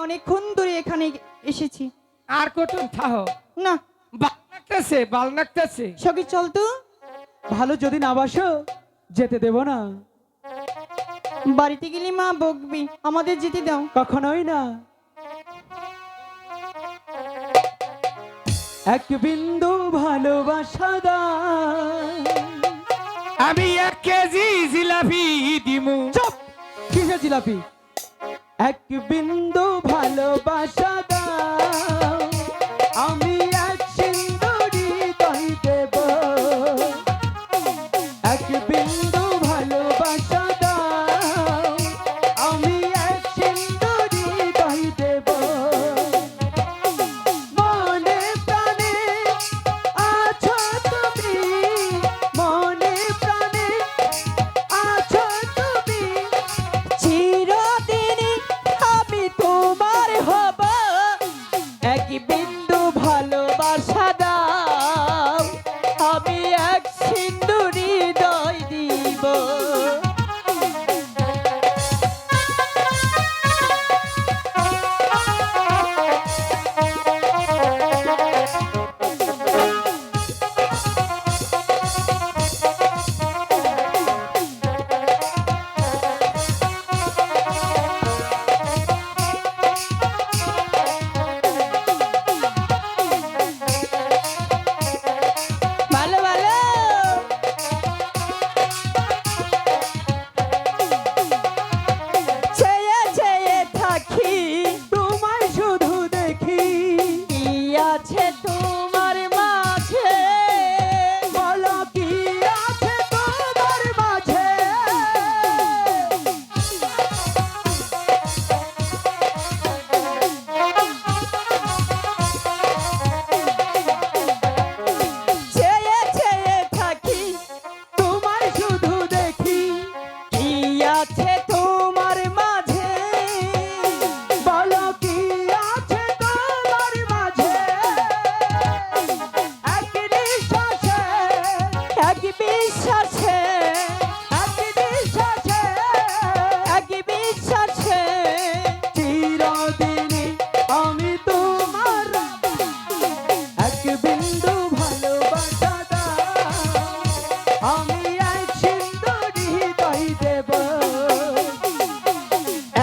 অনেকক্ষণ ধরে এখানে এসেছি। আর কটন থাহ? না। বাল নাকতেছে বাল নাকতেছে। সখী চল তো। ভালো যদি না বাসো যেতে দেব না। বাড়িতে গেলে মা বকবি আমাদের যেতে দাও। কখনোই না। এক বিন্দু ভালোবাসা দাও। আমি এক কেজি জিলাপি দিমু। চুপ! কিসের জিলাপি? এক বিন্দু ভালোবাসা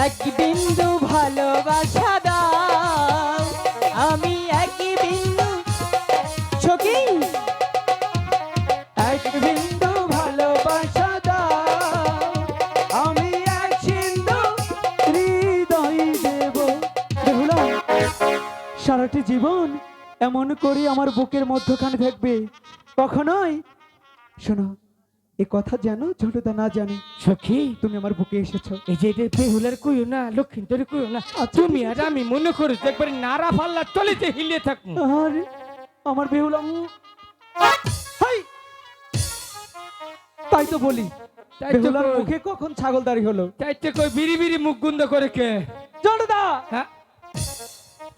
এক বিন্দু ভালোবাসা দাও। আমি এক বিন্দু, সখী। এক বিন্দু ভালোবাসা দাও। আমি এক সিন্ধু হৃদয় দেব। সারাটি জীবন এমন করে আমার বুকের মধ্যখানে থাকবে। কখনোই, শোনো। এ কথা জানো ঝোটদা না জানে। সখী তুমি আমার বুকে এসেছ। এই যে এটা বেহুলার কইও না লক্ষ্মীন্তরে কইও না আচ্ছা, তুমি আর আমি মনে করি একবার নারা ফাল্লা হিলিয়ে আর আমার বেহুলা তাই তো বলি বেহুলার মুখে কখন ছাগলদারি হলো? তাই তো কই বিড়ি বিড়ি মুখ গুন্দ করে কে? ঝোটদা হ্যাঁ?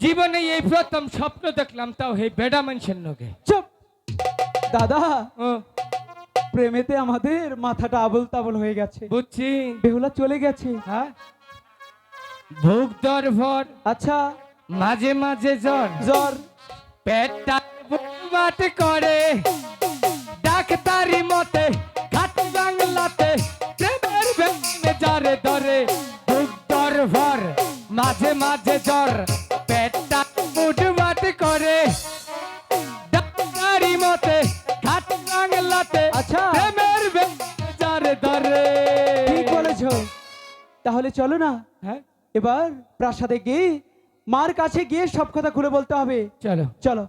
জীবনে এই প্রথম স্বপ্ন দেখলাম তাও এই বেডা মানুষের লোকে চুপ! দাদা প্রেমেতে আমাদের মাথাটা আবল তাবল হয়ে গেছে। বুঝছি। বেহুলা চলে গেছে। হ্যাঁ? ভোগ দর ভর। আচ্ছা। মাঝে মাঝে জ্বর। জ্বর। পেটটা বাট করে। ডাক্তারি মতে ঘাট বাংলাতে প্রেমের বেমে যারে ধরে। ভোগ দর ভর। মাঝে মাঝে জ্বর। তাহলে চলো না হ্যাঁ? এবার প্রাসাদে গিয়ে মার কাছে গিয়ে সব কথা খুলে বলতে হবে। চলো। চলো।